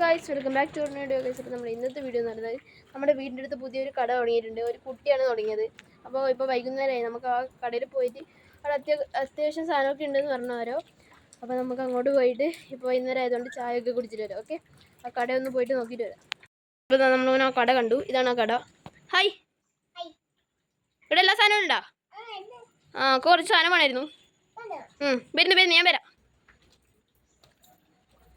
Guys welcome back to video guys അപ്പോൾ നമ്മുടെ ഇന്നത്തെ വീഡിയോ എന്ന് പറയുന്നത് നമ്മുടെ വീടിന്റെ അടുത്ത് പുതിയൊരു കട തുടങ്ങിയിട്ടുണ്ട്. ഒരു കുട്ടിയാണ് തുടങ്ങിയത്. അപ്പോൾ ഇപ്പോൾ വൈകുന്നേരമായി. നമുക്ക് ആ കടയിൽ പോയിട്ട് അവിടെ അത്യാ അത്യാവശ്യം സാധനമൊക്കെ ഉണ്ടെന്ന് പറഞ്ഞവരോ അപ്പോൾ നമുക്ക് അങ്ങോട്ട് പോയിട്ട് ഇപ്പോൾ വൈകുന്നേരം ആയതുകൊണ്ട് ചായ ഒക്കെ കുടിച്ചിട്ട് വരാം. ഓക്കെ ആ കട ഒന്ന് പോയിട്ട് നോക്കിയിട്ട് വരാം. ഇപ്പോൾ നമ്മൾ ആ കട കണ്ടു. ഇതാണ് ആ കട. ഹായ് ഇവിടെ എല്ലാ സാധനവും ഉണ്ടോ? ആ കുറച്ച് സാധനം വേണമായിരുന്നു. വരുന്നു വരുന്നു. ഞാൻ വരാം.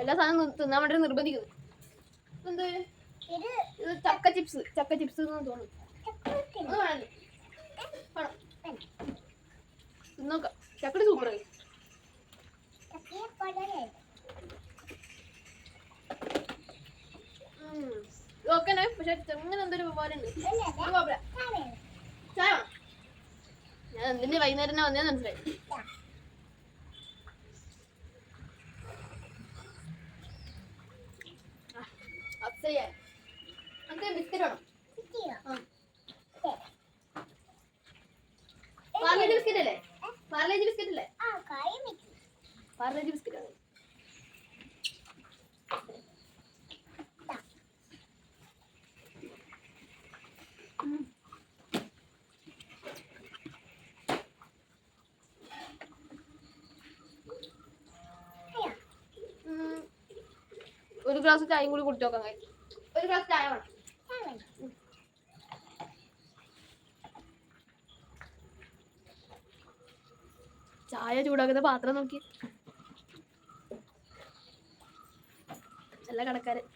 എല്ലാ സാധനവും തിന്നാൻ വേണ്ടി നിർബന്ധിക്കുന്നു. എന്ത് ഇത് ചക്ക ചിപ്സ് ചക്ക ചിപ്സ് എന്ന് തോന്നുന്നു. തിന്നോക്കാം ചക്കടി സൂപ്പർ ഓക്കെ പക്ഷെ ചെങ്ങനെ എന്തൊരു പോലെ ഉണ്ട് ചായ ഞാൻ എന്തിന്റെ വൈകുന്നേരം വന്നേന്ന് മനസ്സിലായി. നമുക്ക് ബിസ്ക്കറ്റ് വേണം. പാർലേജ് ബിസ്ക്കറ്റ് അല്ലേ? പാർലേജ് ബിസ്ക്കറ്റ് അല്ലേ? പാർലേജ് ബിസ്ക്കറ്റ് ആണ്. ഒരു ഗ്ലാസ് ചായയും കൂടി കുടിച്ചോക്കാൻ കഴിഞ്ഞു. ഒരു ഗ്ലാസ് ചായ വേണം ചായ ചൂടാക്കുന്ന പാത്രം നോക്കി. നല്ല കടക്കാരൻ.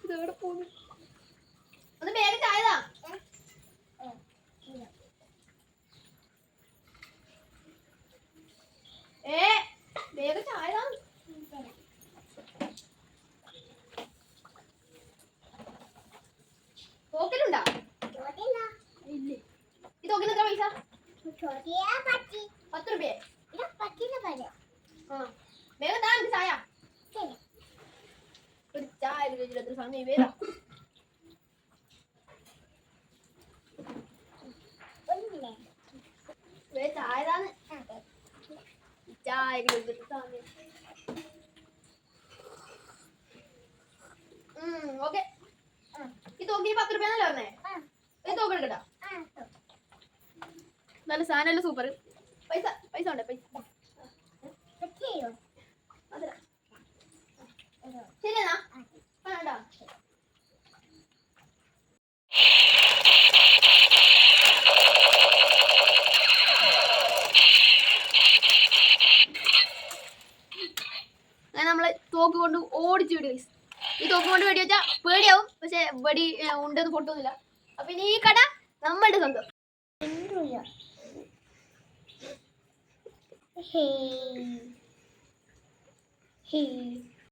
ഇതെവിടെ പോകുന്നു ഒന്ന് വേഗം ചായ താ ഏ വേഗം ചായ താ പോക്കലുണ്ടാ ഇല്ലേ ഇത് നോക്കുന്ന എത്ര പൈസ പത്ത് റുപ്യ. ആ. വേഗം താ ചായ. ഒരു ചായ എത്ര സമയം വേഗം ചായ ചായ സമയം. ഓക്കെ. ഈ തോക്കി പത്ത് റുപ്യ എന്നല്ലേ പറഞ്ഞേ ഈ തോക്ക് എടുക്കട്ടാ നല്ല സാധനമല്ല സൂപ്പർ പൈസ പൈസ ഉണ്ട്? പൈസ. ശരിയെന്നാ? വേണ്ട തോക്ക് കൊണ്ട് ഓടിച്ചു ഈ തോക്ക് കൊണ്ട് വെടി വെച്ചാൽ പേടിയാവും. പക്ഷെ വെടി ഉണ്ടെന്ന് പൊട്ടൊന്നുമില്ല. അപ്പൊ ഇനി ഈ കട നമ്മളുടെ സ്വന്തം. Hey. Hey.